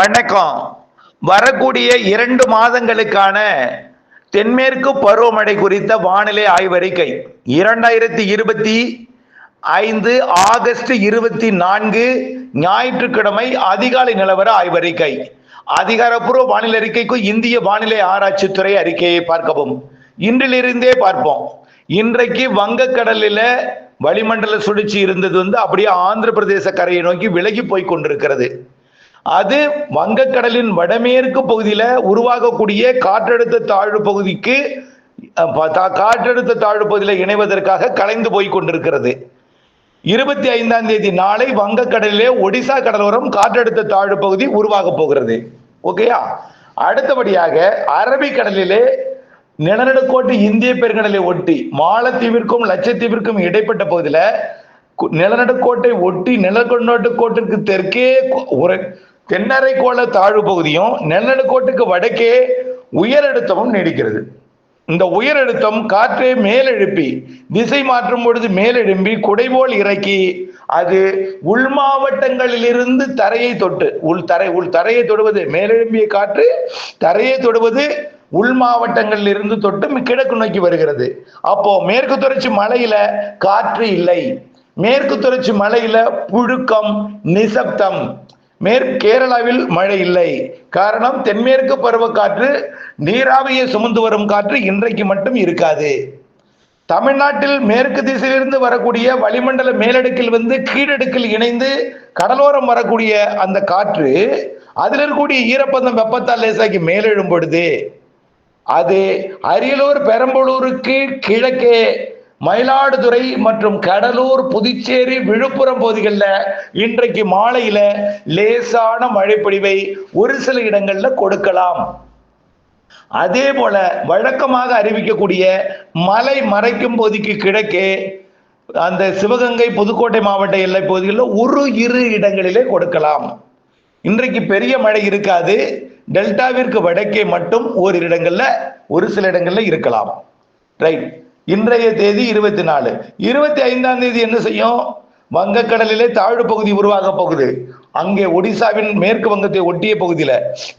வணக்கம். வரக்கூடிய இரண்டு மாதங்களுக்கான தென்மேற்கு பருவமழை குறித்த வானிலை ஆய்வறிக்கை. இரண்டாயிரத்தி இருபத்தி ஐந்து ஆகஸ்ட் இருபத்தி நான்கு ஞாயிற்றுக்கிழமை அதிகாலை நிலவர ஆய்வறிக்கை. அதிகாரப்பூர்வ வானிலை அறிக்கைக்கு இந்திய வானிலை ஆராய்ச்சித்துறை அறிக்கையை பார்க்கவும். இன்றிலிருந்தே பார்ப்போம். இன்றைக்கு வங்கக்கடலில் வளிமண்டல சுழற்சி இருந்தது வந்து அப்படியே ஆந்திர பிரதேச கரையை நோக்கி விலகி போய் கொண்டிருக்கிறது. அது வங்கக்கடலின் வடமேற்கு பகுதியில் உருவாகக்கூடிய காற்றழுத்த தாழ்வு பகுதிக்கு தா- காற்றழுத்த தாழ்வு பகுதியில் இணைவதற்காக கலைந்து போய் கொண்டிருக்கிறது. இருபத்தி ஐந்தாம் தேதி நாளை வங்கக்கடலிலே ஒடிசா கடலோரம் காற்றழுத்த தாழ்வு பகுதி உருவாக போகிறது. ஓகேயா அடுத்தபடியாக அரபிக்கடலிலே நிலநடுக்கோட்டு இந்திய பெருங்கடலை ஒட்டி மாலத்தீவிற்கும் லட்சத்தீவிற்கும் இடைப்பட்ட பகுதியில் நிலநடுக்கோட்டை ஒட்டி நிலநடுக்கோட்டிற்கு தெற்கே ஒரு தென்னரைக்கோள தாழ்வு பகுதியும் நிலநடுக்கோட்டுக்கு வடக்கே உயரழுத்தமும் நீடிக்கிறது. இந்த உயரழுத்தம் காற்றை மேலெழுப்பி திசை மாற்றும் பொழுது மேலெழும்பி குடைபோல் இறக்கி அது உள் மாவட்டங்களிலிருந்து தரையை தொட்டு உள் தரை உள் தரையை தொடுவது மேலெழும்பிய காற்று தரையை தொடுவது உள் மாவட்டங்களில் இருந்து தொட்டு கிழக்கு நோக்கி வருகிறது. அப்போ மேற்கு தொடர்ச்சி மலையில காற்று இல்லை. மேற்கு தொடர்ச்சி மலையில புழுக்கம் நிசப்தம் மேற்கு கேரளாவில் மழை இல்லை. காரணம் தென்மேற்கு பருவக்காற்று நீராவியை சுமந்து வரும் காற்று இன்றைக்கு மட்டும் இருக்காது. தமிழ்நாட்டில் மேற்கு திசையிலிருந்து வரக்கூடிய வளிமண்டல மேலடுக்கில் வந்து கீழடுக்கில் இணைந்து கடலோரம் வரக்கூடிய அந்த காற்று அதில் இருக்கக்கூடிய ஈரப்பதம் வெப்பத்தால் லேசாக்கி மேலெழும் பொழுது அது அரியலூர் பெரம்பலூருக்கு கிழக்கே மயிலாடுதுறை மற்றும் கடலூர் புதுச்சேரி விழுப்புரம் பகுதிகளில் இன்றைக்கு மாலையில லேசான மழைப்பொழிவை ஒரு சில இடங்கள்ல கொடுக்கலாம். அதே போல வழக்கமாக அறிவிக்கக்கூடிய மலை மறைக்கும் பகுதிக்கு கிழக்கே அந்த சிவகங்கை புதுக்கோட்டை மாவட்ட எல்லை பகுதிகளில் ஒரு இரு இடங்களிலே கொடுக்கலாம். இன்றைக்கு பெரிய மழை இருக்காது. டெல்டாவிற்கு வடக்கே மட்டும் ஓரிரு இடங்கள்ல ஒரு சில இடங்கள்ல இருக்கலாம். ரைட். இன்றைய தேதி இருபத்தி நாலு. இருபத்தி ஐந்தாம் தேதி என்ன செய்யும்? வங்கக்கடலிலே தாழ்வு பகுதி உருவாக போகுது. அங்கே ஒடிசாவின் மேற்கு வங்கத்தை ஒட்டிய பகுதியில.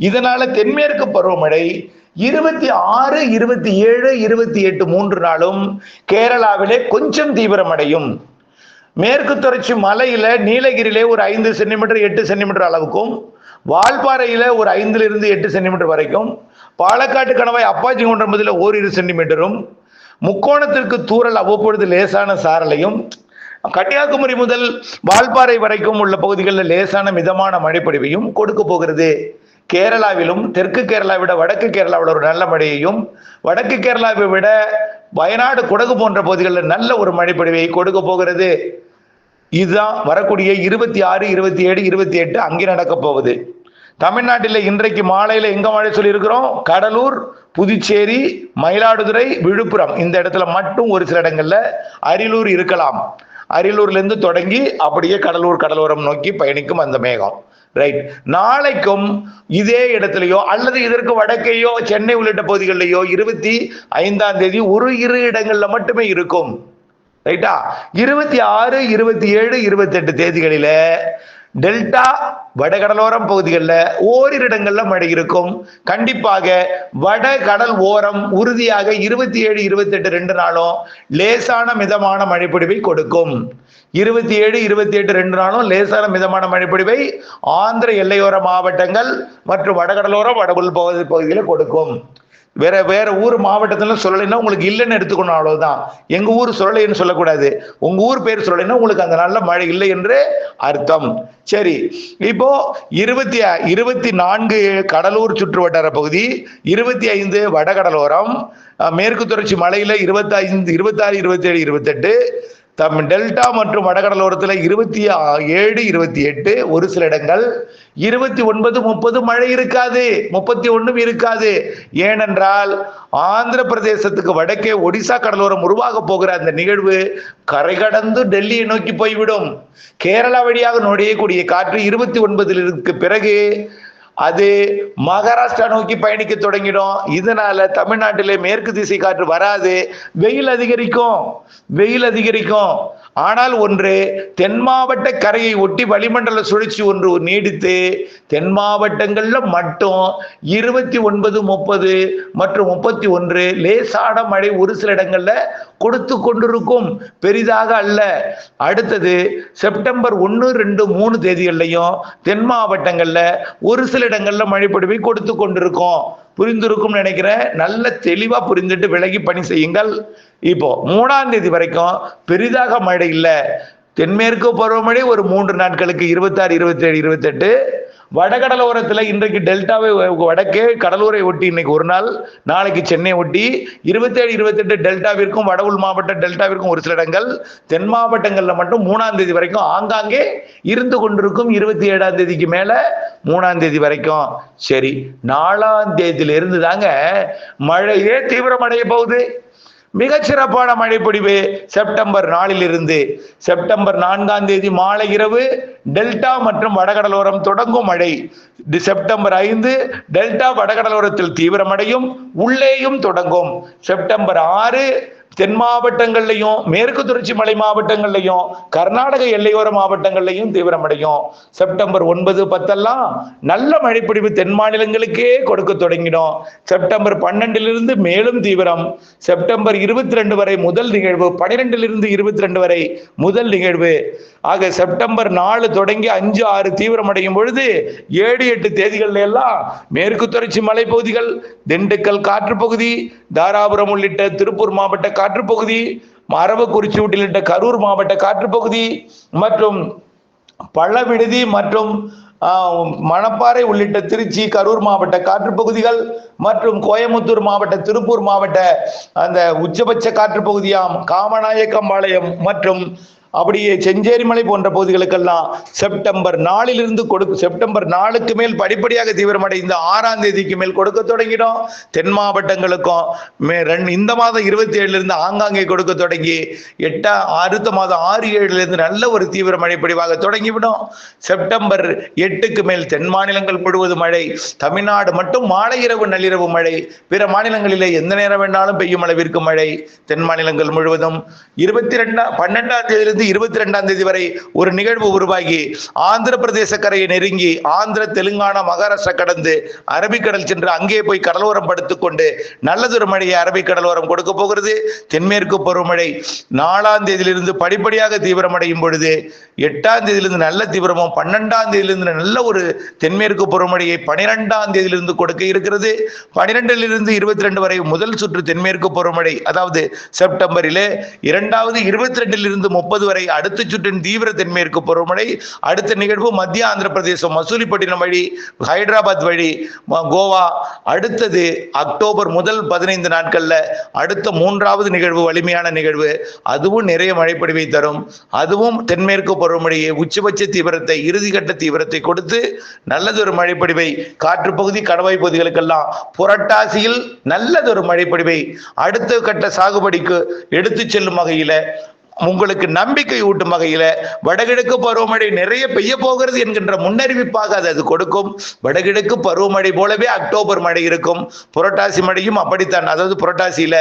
இதனால தென்மேற்கு பருவமழை இருபத்தி ஆறு இருபத்தி ஏழு இருபத்தி எட்டு மூன்று நாளும் கேரளாவிலே கொஞ்சம் தீவிரமடையும். மேற்கு தொடர்ச்சி மலையில நீலகிரியிலே ஒரு ஐந்து சென்டிமீட்டர் எட்டு சென்டிமீட்டர் அளவுக்கும் வால்பாறையில ஒரு ஐந்துல இருந்து எட்டு சென்டிமீட்டர் வரைக்கும் பாலக்காட்டு கணவாய் அப்பாச்சி குன்றம்பதியில் ஓரிரு சென்டிமீட்டரும் முக்கோணத்திற்கு தூறல் அவ்வப்பொழுது லேசான சாரலையும் கன்னியாகுமரி முதல் வால்பாறை வரைக்கும் உள்ள பகுதிகளில் லேசான மிதமான மழைப்பொழிவையும் கொடுக்க போகிறது. கேரளாவிலும் தெற்கு கேரளா விட வடக்கு கேரளாவில் ஒரு நல்ல மழையையும் வடக்கு கேரளாவை விட வயநாடு குடகு போன்ற பகுதிகளில் நல்ல ஒரு மழைப்பொழிவை கொடுக்க போகிறது. இதுதான் வரக்கூடிய இருபத்தி ஆறு இருபத்தி ஏழு இருபத்தி எட்டு அங்கே நடக்க போகுது. தமிழ்நாட்டில் இன்றைக்கு மாலையில் எங்க மழை சொல்லியிருக்கிறோம்? கடலூர் புதுச்சேரி மயிலாடுதுறை விழுப்புரம். இந்த இடத்துல மட்டும் ஒரு சில இடங்கள்ல அரியலூர் இருக்கலாம். அரியலூர்லேருந்து தொடங்கி அப்படியே கடலூர் கடலோரம் நோக்கி பயணிக்கும் அந்த மேகம். ரைட் நாளைக்கும் இதே இடத்துலையோ அல்லது இதற்கு வடக்கையோ சென்னை உள்ளிட்ட பகுதிகளிலேயோ இருபத்தி ஐந்தாம் தேதி ஒரு இரு இடங்கள்ல மட்டுமே இருக்கும். ரைட்டா இருபத்தி ஆறு இருபத்தி ஏழு இருபத்தி எட்டு தேதிகளில டெல்டா வடகடலோரம் பகுதிகளில் ஓரிரு இடங்கள்ல மழை இருக்கும். கண்டிப்பாக வட கடல் ஓரம் உறுதியாக இருபத்தி ஏழு இருபத்தி எட்டு ரெண்டு நாளும் லேசான மிதமான மழைப்பொழிவை கொடுக்கும். இருபத்தி ஏழு இருபத்தி எட்டு ரெண்டு நாளும் லேசான மிதமான மழைப்பொழிவை ஆந்திர எல்லையோர மாவட்டங்கள் மற்றும் வடகடலோர வடபுல் பகுதி பகுதியில் கொடுக்கும். வேற வேற ஊர் மாவட்டத்துல சொல்லலைன்னா உங்களுக்கு இல்லைன்னு எடுத்துக்கணும் அவ்வளவுதான். எங்க ஊர் சொல்லலைன்னு சொல்லக்கூடாது. உங்க ஊர் பேர் சொல்லலைன்னா உங்களுக்கு அந்த நல்ல மழை இல்லை என்று அர்த்தம். சரி இப்போ இருபத்தி இருபத்தி நான்கு கடலூர் சுற்று வட்டார பகுதி இருபத்தி ஐந்து வடகடலோரம் மேற்கு தொடர்ச்சி மலையில இருபத்தி ஐந்து இருபத்தாறு இருபத்தி ஏழு இருபத்தெட்டு தம் டெல்டா மற்றும் வடகடலோரத்தில் இருபத்தி ஏழு இருபத்தி எட்டு ஒரு சில இடங்கள் இருபத்தி ஒன்பது முப்பது மழை இருக்காது. முப்பத்தி ஒன்றும் இருக்காது. ஏனென்றால் ஆந்திர பிரதேசத்துக்கு வடக்கே ஒடிசா கடலோரம் உருவாக போகிற அந்த நிகழ்வு கரை கடந்து டெல்லியை நோக்கி போய்விடும். கேரளா வழியாக நுழையக்கூடிய காற்று இருபத்தி ஒன்பதிலிருக்கு பிறகு அது மகாராஷ்டிரா நோக்கி பயணிக்க தொடங்கிடும். இதனால தமிழ்நாட்டிலே மேற்கு திசை காற்று வராது. வெயில் அதிகரிக்கும். வெயில் அதிகரிக்கும். ஆனால் ஒன்று தென் மாவட்ட கரையை ஒட்டி வளிமண்டல சுழற்சி ஒன்று நீடித்து தென் மாவட்டங்களில் மட்டும் இருபத்தி ஒன்பது முப்பது மற்றும் முப்பத்தி ஒன்று லேசான மழை ஒரு சில இடங்களில் கொடுத்து கொண்டிருக்கும். பெரிதாக அல்ல. அடுத்தது செப்டம்பர் ஒன்று ரெண்டு மூணு தேதிகள்லையும் தென் மாவட்டங்களில் ஒரு சில இடங்களில் மழைப்பொழிவை கொடுத்து கொண்டிருக்கோம். புரிந்திருக்கும் நினைக்கிறேன். நல்ல தெளிவாக புரிந்துட்டு விலகி பணி செய்யுங்கள். இப்போ மூணாம் தேதி வரைக்கும் பெரிதாக மழை இல்லை. தென்மேற்கு பருவமழை ஒரு மூன்று நாட்களுக்கு இருபத்தாறு இருபத்தேழு இருபத்தெட்டு. வடகடலோரத்தில் இன்றைக்கு டெல்டாவை வடக்கே கடலூரை ஒட்டி இன்னைக்கு ஒரு நாள் நாளைக்கு சென்னை ஒட்டி இருபத்தேழு இருபத்தெட்டு டெல்டாவிற்கும் வட உள் மாவட்ட டெல்டாவிற்கும் ஒரு சில இடங்கள் தென் மாவட்டங்கள்ல மட்டும் மூணாம் தேதி வரைக்கும் ஆங்காங்கே இருந்து கொண்டிருக்கும் இருபத்தி ஏழாம் தேதிக்கு மேல மூணாம் தேதி வரைக்கும். சரி நாலாம் தேதியில இருந்து தாங்க மழையே தீவிரமடைய போகுது. மிகச்சிறப்பான மழைப்பொழிவு செப்டம்பர் நாலில் இருந்து செப்டம்பர் நான்காம் தேதி மாலை இரவு டெல்டா மற்றும் வடகடலோரம் தொடங்கும் மழை. செப்டம்பர் ஐந்து டெல்டா வடகடலோரத்தில் தீவிரமடையும் உள்ளேயும் தொடங்கும். செப்டம்பர் ஆறு தென் மாவட்டங்கள்லையும் மேற்கு தொடர்ச்சி மலை மாவட்டங்கள்லையும் கர்நாடக எல்லையோர மாவட்டங்கள்லையும் தீவிரமடையும். செப்டம்பர் ஒன்பது பத்தெல்லாம் நல்ல மழைப்பிடிவு தென் மாநிலங்களுக்கே கொடுக்க தொடங்கிடும். செப்டம்பர் பன்னெண்டிலிருந்து மேலும் தீவிரம். செப்டம்பர் இருபத்தி ரெண்டு வரை முதல் நிகழ்வு பனிரெண்டிலிருந்து இருபத்தி ரெண்டு வரை முதல் நிகழ்வு. ஆக செப்டம்பர் நாலு தொடங்கி அஞ்சு ஆறு தீவிரமடையும் பொழுது ஏழு எட்டு தேதிகள்ல எல்லாம் மேற்கு தொடர்ச்சி மலைப்பகுதிகள் திண்டுக்கல் காற்றுப்பகுதி தாராபுரம் உள்ளிட்ட திருப்பூர் மாவட்ட காற்றுப்பகுதி மரபக்குறிச்சி உள்ளிட்ட கரூர் மாவட்ட காற்றுப்பகுதி மற்றும் பள்ளவிடுதி மற்றும் ஆஹ், மணப்பாறை உள்ளிட்ட திருச்சி கரூர் மாவட்ட காற்றுப்பகுதிகள் மற்றும் கோயமுத்தூர் மாவட்ட திருப்பூர் மாவட்ட அந்த உச்சபட்ச காற்றுப்பகுதியாம் காமநாயக்கம்பாளையம் மற்றும் அப்படியே செஞ்சேரிமலை போன்ற பகுதிகளுக்கெல்லாம் செப்டம்பர் நாலிலிருந்து கொடுக்க செப்டம்பர் நாளுக்கு மேல் படிப்படியாக தீவிரமடைந்த ஆறாம் தேதிக்கு மேல் கொடுக்க தொடங்கிடும். தென் மாவட்டங்களுக்கும் மே இந்த மாதம் இருபத்தி ஏழுல இருந்து ஆங்காங்கே கொடுக்க தொடங்கி எட்டா அடுத்த மாதம் ஆறு ஏழுல இருந்து நல்ல ஒரு தீவிர மழை பொழிவாக தொடங்கிவிடும். செப்டம்பர் எட்டுக்கு மேல் தென் மாநிலங்கள் முழுவதும் மழை தமிழ்நாடு மட்டும் மாலை இரவு நள்ளிரவு மழை பிற மாநிலங்களிலே எந்த நேரம் வேணாலும் பெய்யும் அளவிற்கு மழை தென் மாநிலங்கள் முழுவதும் இருபத்தி ரெண்டாம் பன்னெண்டாம் தேதியிலிருந்து இருந்து இருபத்தி ரெண்டாம் தேதி வரை ஒரு நிகழ்வு உருவாகி ஆந்திர பிரதேச கரையை நெருங்கி ஆந்திர தெலுங்கானா மகாராஷ்டிரா கடந்து அரபிக்கடல் சென்று அங்கே போய் கடலோரம் படுத்துக்கொண்டு நல்லதொரு மழையை அரபிக்கடலோரம் கொடுக்க போகிறது. தென்மேற்கு பருவமழை நாலாம் தேதியிலிருந்து படிப்படியாக தீவிரமடையும் பொழுது எட்டாம் தேதியிலிருந்து நல்ல தீவிரமும் பன்னெண்டாம் தேதியிலிருந்து நல்ல ஒரு தென்மேற்கு பருவமழையை பனிரெண்டாம் தேதியிலிருந்து கொடுக்க இருக்கிறது. பனிரெண்டிலிருந்து இருபத்தி ரெண்டு வரை முதல் சுற்று தென்மேற்கு பருவமழை அதாவது செப்டம்பரிலே இரண்டாவது இருபத்தி ரெண்டிலிருந்து முப்பது வரை அடுத்த சுற்றின் தீவிர தென்மேற்கு பருவமழை அடுத்த நிகழ்வு மத்திய ஆந்திர பிரதேசம் மசூலிப்பட்டினம் வழி ஹைதராபாத் வழி கோவா அடுத்தது அக்டோபர் முதல் பதினைந்து நாட்கள்ல அடுத்த மூன்றாவது நிகழ்வு வலிமையான நிகழ்வு. அதுவும் நிறைய மழைப்பொழிவை தரும். அதுவும் தென்மேற்கு பருவமழையை உச்சபட்ச தீவிரத்தை இறுதிக்கட்ட தீவிரத்தை கொடுத்து நல்லதொரு மழைப்பொழிவை காற்று பகுதி கடவாய் பகுதிகளுக்கெல்லாம் புரட்டாசியில் நல்லதொரு மழைப்பொழிவை அடுத்த கட்ட சாகுபடிக்கு எடுத்துச் செல்லும் வகையில் உங்களுக்கு நம்பிக்கை ஊட்டும் வகையில வடகிழக்கு பருவமழை நிறைய பெய்ய போகிறது என்கின்ற முன்னறிவிப்பாக அது அது கொடுக்கும். வடகிழக்கு பருவமழை போலவே அக்டோபர் மழை இருக்கும். புரட்டாசி மழையும் அப்படித்தான். அதாவது புரட்டாசியில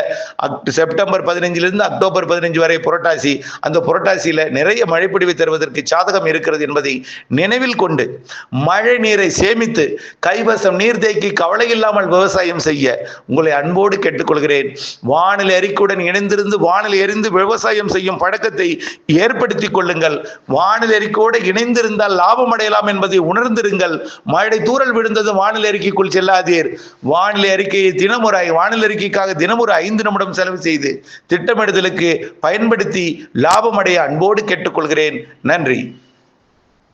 செப்டம்பர் பதினஞ்சிலிருந்து அக்டோபர் பதினஞ்சு வரை புரட்டாசி. அந்த புரட்டாசியில நிறைய மழைப்பிடிவை தருவதற்கு சாதகம் இருக்கிறது என்பதை நினைவில் கொண்டு மழை நீரை சேமித்து கைவசம் நீர் தேக்கி கவலை இல்லாமல் விவசாயம் செய்ய உங்களை அன்போடு கேட்டுக்கொள்கிறேன். வானிலை அறிக்கையுடன் இணைந்திருந்து வானிலை எரிந்து விவசாயம் செய்யும் பழக்கத்தை ஏற்படுத்தி கொள்ளுங்கள். வானிலை அறிக்கையோடு இணைந்திருந்தால் லாபம் அடையலாம் என்பதை உணர்ந்திருங்கள். மழை தூறல் விழுந்தது வானிலை அறிக்கைக்குள் செல்லாதீர். வானிலை அறிக்கையை தினமுறை வானிலை அறிக்கைக்காக தினமுறை ஐந்து நிமிடம் செலவு செய்து திட்டமிடுதலுக்கு பயன்படுத்தி லாபம் அடைய அன்போடு கேட்டுக்கொள்கிறேன். நன்றி.